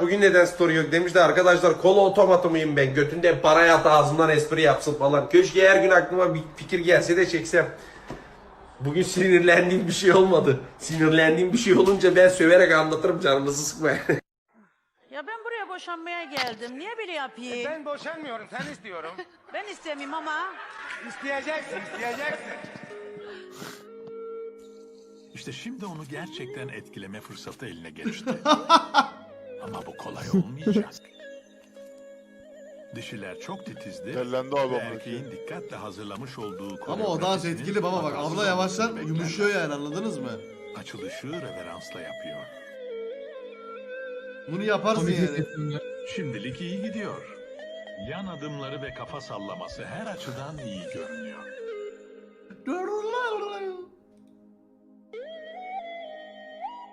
Bugün neden story yok demiş de arkadaşlar kola otomatı mıyım ben? Götünden para yat ağzımdan espri yapsın falan. Keşke her gün aklıma bir fikir gelse de çeksem. Bugün sinirlendiğim bir şey olmadı. Sinirlendiğim bir şey olunca ben söverek anlatırım canınızı sıkmayın. Ya ben buraya boşanmaya geldim. Niye böyle yapayım? Ben boşanmıyorum, sen istiyorum. Ben istemeyeyim ama. İsteyeceksin, isteyeceksin. İşte şimdi onu gerçekten etkileme fırsatı eline geçti. Ama bu kolay olmayacak. Dişiler çok titizdi Tellendi abi ve erkeğin dikkatle hazırlamış olduğu Ama o dans koreografisini etkili baba bak. Abla yavaştan yumuşuyor yani anladınız mı? Açılışı reveransla yapıyor. Bunu yaparsın yani. Şimdilik iyi gidiyor. Yan adımları ve kafa sallaması her açıdan iyi görünüyor.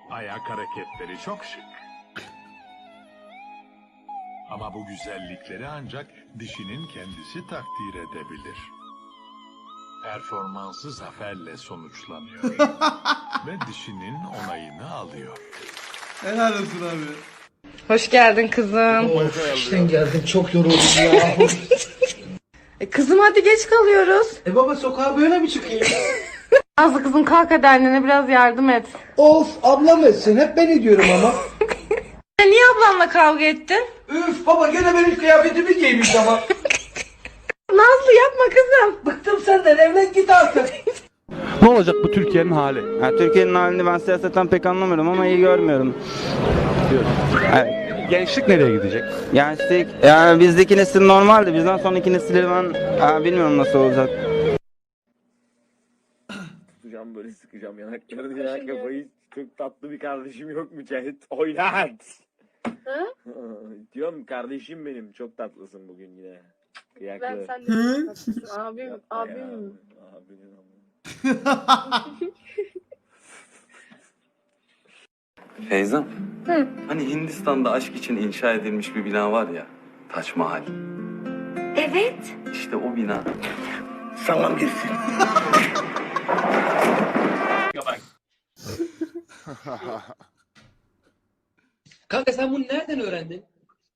Ayak hareketleri çok şık. Ama bu güzellikleri ancak dişinin kendisi takdir edebilir. Performansı zaferle sonuçlanıyor. Ve dişinin onayını alıyor. Helal olsun abi. Hoş geldin kızım. İşten geldim çok yoruldum ya. E, kızım hadi geç kalıyoruz. e baba sokağa böyle mi çıkayım? Nazlı kızım kalk hadi annene biraz yardım et. of ablam etsin hep beni diyorum ama. Niye ablanla kavga ettin? Üf baba gene benim kıyafetimi giymiş ama. Nazlı yapma kızım. Bıktım senden evlen git artık. Ne olacak bu Türkiye'nin hali? Yani Türkiye'nin halini ben siyasetten pek anlamıyorum ama iyi görmüyorum. Yani Gençlik nereye gidecek? gençlik, yani bizdeki nesil normaldi. Bizden sonraki nesilleri ben ha, bilmiyorum nasıl olacak. Tutacağım böyle sıkacağım yanaklarını yanak kafayı. Çok tatlı bir kardeşim yok mu Cahit? Oynat! Diyorum kardeşim benim çok tatlısın bugün yine. Kıyaklı. Ben sen de abim, Yapma ya. abim. Abinin ama. Feyzam. Hani Hindistan'da aşk için inşa edilmiş bir bina var ya. Taç Mahal. Evet. İşte o bina. Sağlam girsin. Kanka sen bunu nereden öğrendin?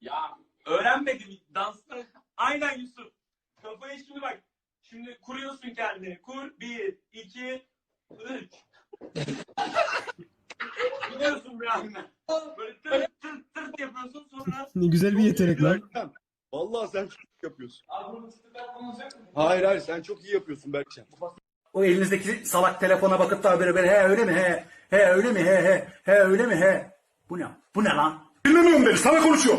Ya öğrenmedim dansta. Aynen Yusuf. Kafayı şimdi bak. Şimdi kuruyorsun kendini. Kur. Bir, iki, üç. Gidiyorsun bir anda. Böyle tırt tırt tırt yapıyorsun sonra... Ne güzel bir yetenek lan. Vallahi sen çok iyi yapıyorsun. Abi bunu tıklar mı? Hayır hayır sen çok iyi yapıyorsun Berkcan. O elinizdeki salak telefona bakıp da böyle böyle he öyle mi he he öyle mi he he he öyle mi he. Bu ne? Bu ne lan? Dinlemiyorum beni sana konuşuyor.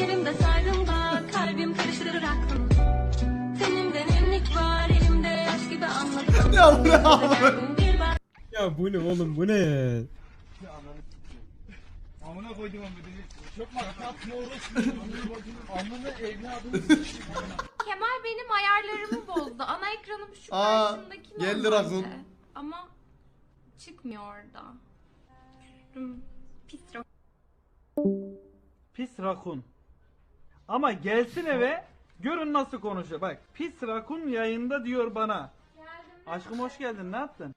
Yerimde sayrımda kalbim karıştırır aklım. Senin nemlik var elimde yaş gibi anladım. Ya bu ne abi? Ya bu ne oğlum bu ne ya? Kemal benim ayarlarımı bozdu. Ana ekranım şu Aa, karşımdaki geldi normalde. Rakun. Ama çıkmıyor orada. Hmm, Pis Pis rakun. Ama gelsin eve görün nasıl konuşuyor. Bak pis rakun yayında diyor bana. Aşkım hoş geldin ne yaptın?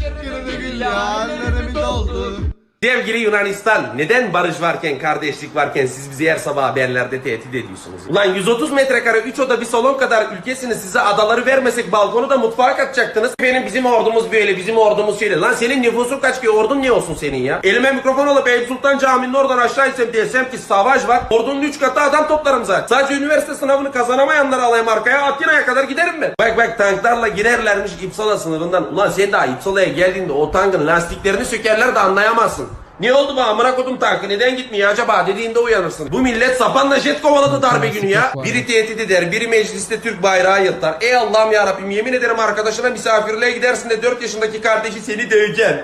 Gene de gül ya. Ellerimi doldu. Sevgili Yunanistan, neden barış varken, kardeşlik varken siz bizi her sabah haberlerde tehdit ediyorsunuz? Ulan 130 metrekare 3 oda bir salon kadar ülkesiniz size adaları vermesek balkonu da mutfağa katacaktınız. Benim bizim ordumuz böyle, bizim ordumuz şöyle. Lan senin nüfusun kaç ki ordun ne olsun senin ya? Elime mikrofon alıp Eyüp Sultan Camii'nin oradan aşağı insem desem ki savaş var. Ordunun 3 katı adam toplarım zaten. Sadece üniversite sınavını kazanamayanları alayım arkaya Atina'ya kadar giderim ben. Bak bak tanklarla girerlermiş İpsala sınırından. Ulan sen daha İpsala'ya geldiğinde o tankın lastiklerini sökerler de anlayamazsın. Ne oldu bu amına kodum tankı neden gitmiyor acaba dediğinde uyanırsın. Bu millet sapanla jet kovaladı darbe günü ya. Biri tehdit eder, biri mecliste Türk bayrağı yırtar. Ey Allah'ım ya Rabbim yemin ederim arkadaşına misafirliğe gidersin de 4 yaşındaki kardeşi seni döveceğim.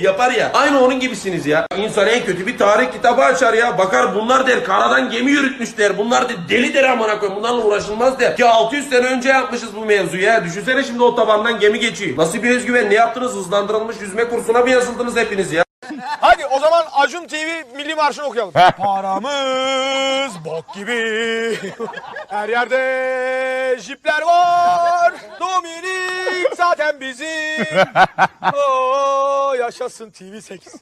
Yapar ya. Aynı onun gibisiniz ya. İnsan en kötü bir tarih kitabı açar ya. Bakar bunlar der karadan gemi yürütmüşler. Bunlar der deli der amına koyayım. Bunlarla uğraşılmaz der. Ki 600 sene önce yapmışız bu mevzuyu ya. Düşünsene şimdi o tabandan gemi geçiyor. Nasıl bir özgüven ne yaptınız? Hızlandırılmış yüzme kursuna mı yazıldınız hepiniz ya? Hadi o zaman Acun TV Milli Marşı'nı okuyalım. Paramız bok gibi. Her yerde jipler var. Dominik zaten bizim. Oo, yaşasın TV8.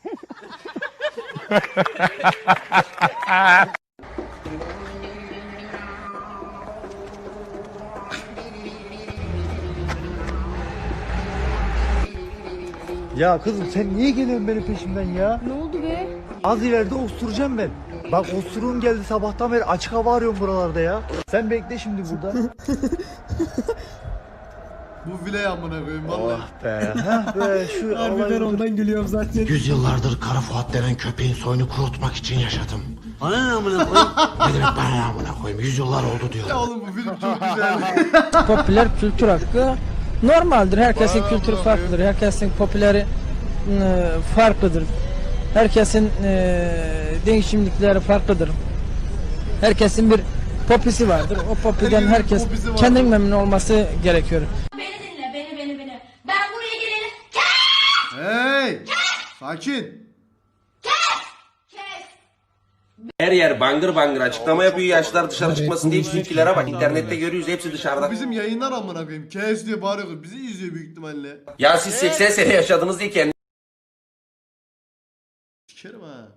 Ya kızım sen niye geliyorsun benim peşimden ya? Ne oldu be? Az ileride osuracağım ben. Bak osuruğum geldi sabahtan beri açık hava arıyorum buralarda ya. Sen bekle şimdi burada. Bu bile amına koyayım vallahi. oh be. Heh be şu Harbi ben ondan gülüyorum zaten. Yüzyıllardır Kara Fuat denen köpeğin soyunu kurutmak için yaşadım. Ana ne amına koyayım? ne demek bana ne amına koyayım? Yüzyıllar oldu diyor. Ya oğlum bu film çok güzel. Popüler kültür hakkı normaldir. Herkesin kültürü farklıdır. Herkesin popüleri e, farklıdır. Herkesin e, değişimlikleri farklıdır. Herkesin bir popisi vardır. O popiden herkes popisi vardır. kendin memnun olması gerekiyor. Beni dinle beni beni beni. Ben buraya geleli hey! Sakin. Her yer bangır bangır açıklama yapıyor yaşlar dışarı çıkmasın diye bizimkilere bak. internette görüyoruz hepsi dışarıda. Bizim yayınlar amına koyayım. Kes diye bağırıyor. Bizi izliyor büyük ihtimalle. Ya siz 80 sene yaşadınız diye Sikerim ha.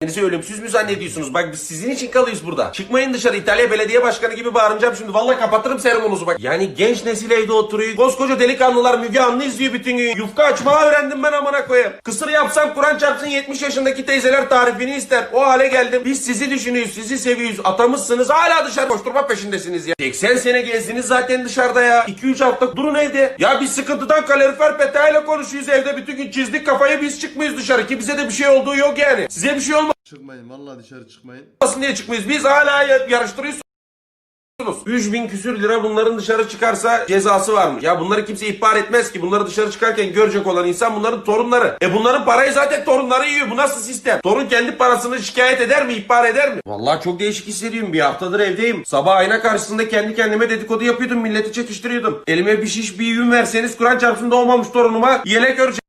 Kendinizi ölümsüz mü zannediyorsunuz? Bak biz sizin için kalıyoruz burada. Çıkmayın dışarı İtalya belediye başkanı gibi bağıracağım şimdi. Vallahi kapatırım serumunuzu bak. Yani genç nesil evde oturuyor. Koskoca delikanlılar Müge Anlı izliyor bütün gün. Yufka açmayı öğrendim ben amına koyayım. Kısır yapsam Kur'an çarpsın 70 yaşındaki teyzeler tarifini ister. O hale geldim. Biz sizi düşünüyoruz, sizi seviyoruz. Atamızsınız hala dışarı koşturma peşindesiniz ya. 80 sene gezdiniz zaten dışarıda ya. 2-3 hafta durun evde. Ya biz sıkıntıdan kalorifer petayla konuşuyoruz evde. Bütün gün çizdik kafayı biz çıkmıyoruz dışarı. Ki bize de bir şey olduğu yok yani. Size bir şey olmaz. Çıkmayın vallahi dışarı çıkmayın. olmasın diye çıkmıyoruz. Biz hala ya- yarıştırıyorsunuz. 3000 küsür lira bunların dışarı çıkarsa cezası varmış. Ya bunları kimse ihbar etmez ki. Bunları dışarı çıkarken görecek olan insan bunların torunları. E bunların parayı zaten torunları yiyor. Bu nasıl sistem? Torun kendi parasını şikayet eder mi? ihbar eder mi? Vallahi çok değişik hissediyorum. Bir haftadır evdeyim. Sabah ayna karşısında kendi kendime dedikodu yapıyordum. Milleti çekiştiriyordum. Elime bir şiş bir yün verseniz Kur'an çarpsın doğmamış torunuma yelek öreceğim.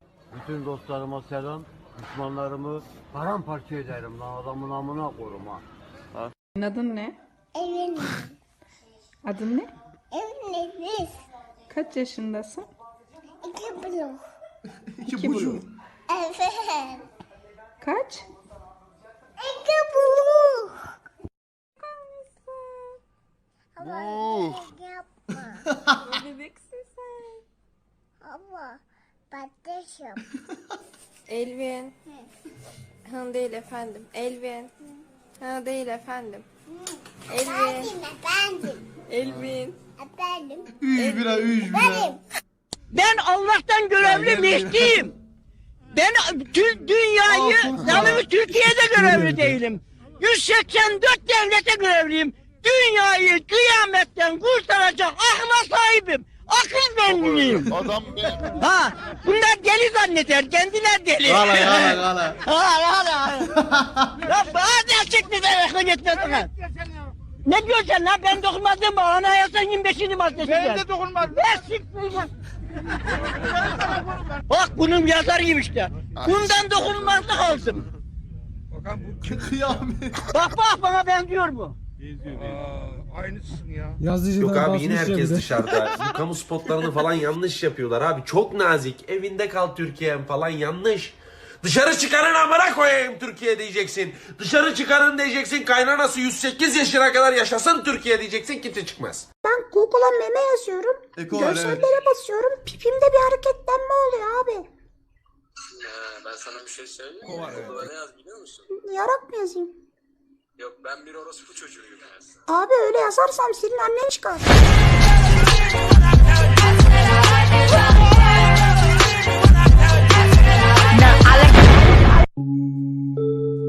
Bütün dostlarıma selam. Düşmanlarımı paramparça ederim lan adamın amına korum ha. Adın ne? Evin. Adın ne? Evin Kaç yaşındasın? İki buçuk. İki buçuk. Evet. Kaç? İki buçuk. Bebeksin sen. Ama patatesim. Elvin. Ha değil efendim. Elvin. Ha değil efendim. Elvin. Efendim. Elvin. Efendim. Üç bira üç bira. Ben Allah'tan görevli Mehdi'yim. Ben tüm dünyayı, yalnız Türkiye'de görevli değilim. 184 devlete görevliyim. Dünyayı kıyametten kurtaracak akla sahibim. Benliğim. Adam be. Ha, bunlar deli zanneder. Kendiler deli. Gala gala gala. Hala hala. Ya bazen çıktı da akıl yetmez. Ne diyorsun lan? Ben dokunmadım mı? Anayasa 25. maddesi. Ben de dokunmadım. Ben sikmeyeceğim. Bak bunun yazarıyım işte. Bundan dokunulmazlık aldım. Kıyamet. Bak bak bana benziyor bu. Yok abi yine herkes dışarıda. Bu kamu spotlarını falan yanlış yapıyorlar abi. Çok nazik. Evinde kal Türkiye'm falan yanlış. Dışarı çıkarın amına koyayım Türkiye diyeceksin. Dışarı çıkarın diyeceksin. Kaynanası 108 yaşına kadar yaşasın Türkiye diyeceksin. Kimse çıkmaz. Ben Google'a meme yazıyorum. Eko var. Görsellere basıyorum. Pipimde bir hareketlenme oluyor abi. ben sana bir şey söyleyeyim mi? Google'a ne yaz biliyor musun? Yarak mı yazayım? Yok ben bir orospu çocuğuyum. Abi öyle yazarsam senin annen çıkar.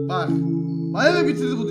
Bak. Bayağı bitirdi bu